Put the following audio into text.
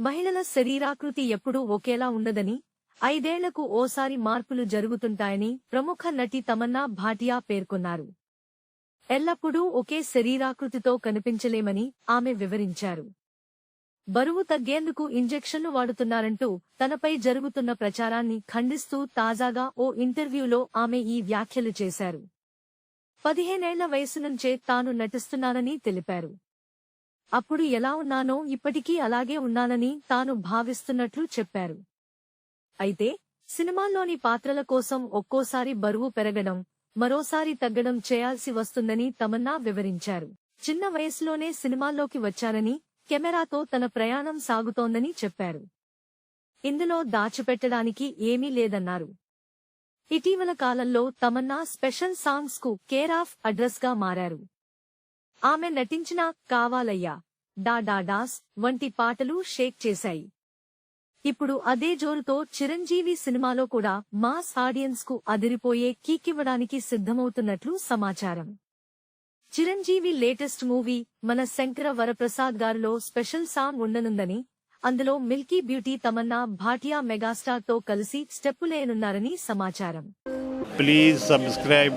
మహిళల శరీరాకృతి ఎప్పుడూ ఒకేలా ఉండదని ఐదేళ్ళకు ఓసారి మార్పులు జరుగుతుంటాయని ప్రముఖ నటి తమన్నా భాటియా పేర్కొన్నారు. ఎల్లప్పుడూ ఒకే శరీరాకృతితో కనిపించలేమని ఆమె వివరించారు. బరువు తగ్గేందుకు ఇంజెక్షన్లు వాడుతున్నారంటూ తనపై జరుగుతున్న ప్రచారాన్ని ఖండిస్తూ తాజాగా ఓ ఇంటర్వ్యూలో ఆమె ఈ వ్యాఖ్యలు చేశారు. పదిహేనేళ్ళ వయసు నుంచే తాను నటిస్తున్నానని తెలిపారు. అప్పుడు ఎలా ఉన్నానో ఇప్పటికీ అలాగే ఉన్నానని తాను భావిస్తున్నట్లు చెప్పారు. అయితే సినిమాల్లోని పాత్రల కోసం ఒక్కోసారి బరువు పెరగడం మరోసారి తగ్గడం చేయాల్సి వస్తుందని తమన్నా వివరించారు. చిన్న వయసులోనే సినిమాల్లోకి వచ్చారని కెమెరాతో తన ప్రయాణం సాగుతోందని చెప్పారు. ఇందులో దాచిపెట్టడానికి ఏమీ లేదన్నారు. ఇటీవల కాలంలో తమన్నా స్పెషల్ సాంగ్స్కు కేర్ ఆఫ్ అడ్రస్గా మారారు. ఆమె నటించిన కావాలయ్యా డా డా డాస్ వంటి పాటలు షేక్ చేశాయి. ఇప్పుడు అదే జోరుతో చిరంజీవి సినిమాలో కూడా మాస్ ఆడియన్స్కు అదిరిపోయే కీకివ్వడానికి సిద్ధమవుతున్నట్లు సమాచారం. చిరంజీవి లేటెస్ట్ మూవీ మన శంకర వరప్రసాద్ గారిలో స్పెషల్ సాంగ్ ఉండనుందని అందులో మిల్కీ బ్యూటీ తమన్నా భాటియా మెగాస్టార్తో కలిసి స్టెప్పులేయనున్నారని సమాచారం. Please subscribe